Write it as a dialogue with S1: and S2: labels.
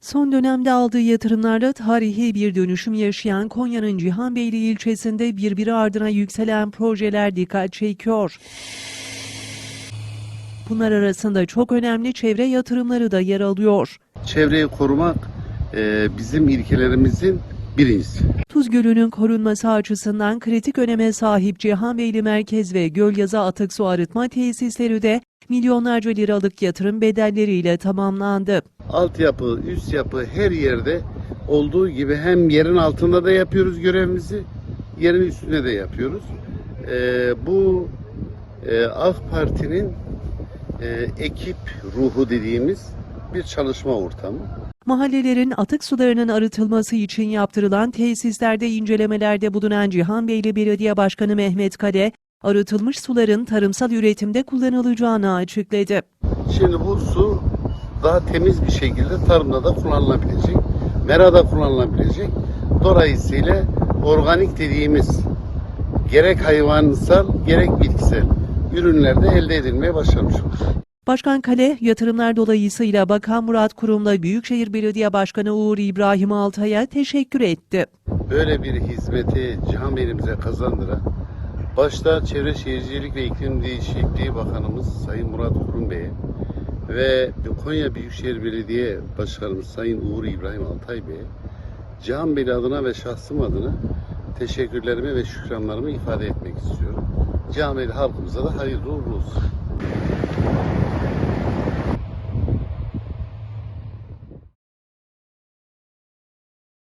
S1: Son dönemde aldığı yatırımlarla tarihi bir dönüşüm yaşayan Konya'nın Cihanbeyli ilçesinde birbiri ardına yükselen projeler dikkat çekiyor. Bunlar arasında çok önemli çevre yatırımları da yer alıyor.
S2: Çevreyi korumak e, bizim ilkelerimizin birincisi.
S1: Tuz Gölü'nün korunması açısından kritik öneme sahip Cihanbeyli Merkez ve Gölyazı Atık Su Arıtma Tesisleri de milyonlarca liralık yatırım bedelleriyle tamamlandı.
S2: Altyapı, üst yapı her yerde olduğu gibi hem yerin altında da yapıyoruz görevimizi, yerin üstünde de yapıyoruz. E, bu e, AK Parti'nin e, ekip ruhu dediğimiz bir çalışma ortamı.
S1: Mahallelerin atık sularının arıtılması için yaptırılan tesislerde incelemelerde bulunan Cihanbeyli Belediye Başkanı Mehmet Kale, arıtılmış suların tarımsal üretimde kullanılacağını açıkladı.
S2: Şimdi bu su daha temiz bir şekilde tarımda da kullanılabilecek, merada kullanılabilecek. Dolayısıyla organik dediğimiz gerek hayvansal gerek bitkisel ürünlerde elde edilmeye başlamış olur.
S1: Başkan Kale, yatırımlar dolayısıyla Bakan Murat Kurum'la Büyükşehir Belediye Başkanı Uğur İbrahim Altay'a teşekkür etti.
S2: Böyle bir hizmeti Cihanbeyli'mize kazandıran başta Çevre Şehircilik ve İklim Değişikliği Bakanımız Sayın Murat Kurum Bey'e ve Konya Büyükşehir Belediye Başkanımız Sayın Uğur İbrahim Altay Bey'e Cihanbeyli adına ve şahsım adına teşekkürlerimi ve şükranlarımı ifade etmek istiyorum. Cihanbeyli halkımıza da hayırlı uğurlu olsun.